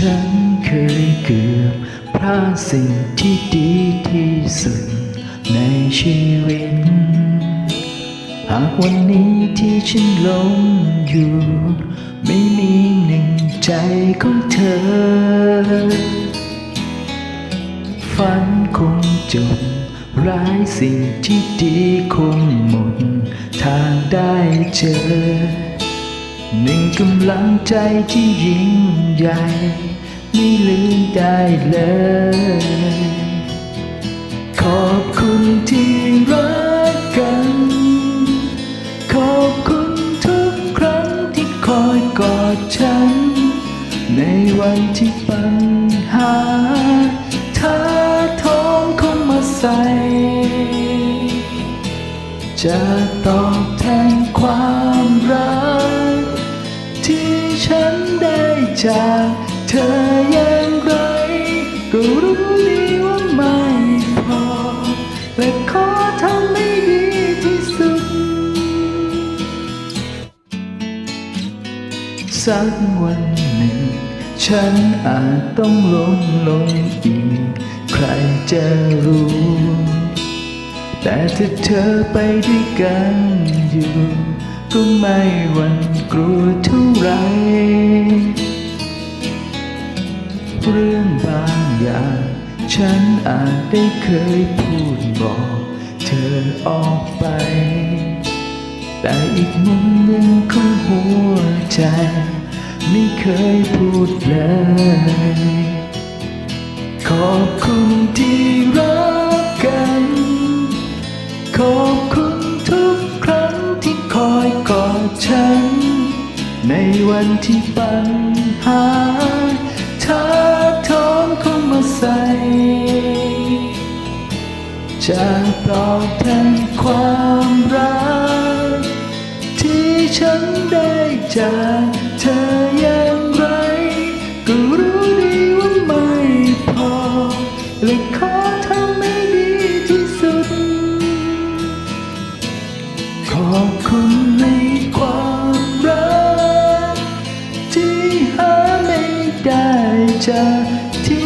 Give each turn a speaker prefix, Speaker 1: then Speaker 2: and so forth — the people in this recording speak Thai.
Speaker 1: ฉันเคยเกือบพลาดสิ่งที่ดีที่สุดในชีวิต หากวันนี้ที่ฉันหลงอยู่ ไม่มีหนึ่งใจของเธอ ฝันคงจบร้ายสิ่งที่ดีคงหมด ทางได้เจอ หนึ่งกำลังใจที่ยิ่งใหญ่ ไม่ลืมได้เลย ขอบคุณที่รักกัน ขอบคุณทุกครั้งที่คอยกอดฉัน ในวันที่ปัญหาท้าท้องเข้ามาใส่ จะตอบแทนความ สักวันหนึ่ง ฉันอาจต้องล้มลงอีก ใครจะรู้ แต่ถ้าเธอไปด้วยกันอยู่ ก็ไม่หวั่นกลัวเท่าไร เรื่องบางอย่าง ฉันอาจได้เคยพูดบอก เธอออกไป แต่อีกมุมหนึ่งของหัวใจ ไม่เคยพูดเลย ขอบคุณที่รักกัน ขอบคุณทุกครั้งที่คอยกอดฉัน ในวันที่ปัญหาท้าท้องเข้ามาใส่จะตอบแทนความรัก ฉันได้จากเธออย่างไรก็รู้ดีว่าไม่พอเลยขอทำให้ดีที่สุด ขอบคุณในความรัก ที่หาไม่ได้จากที่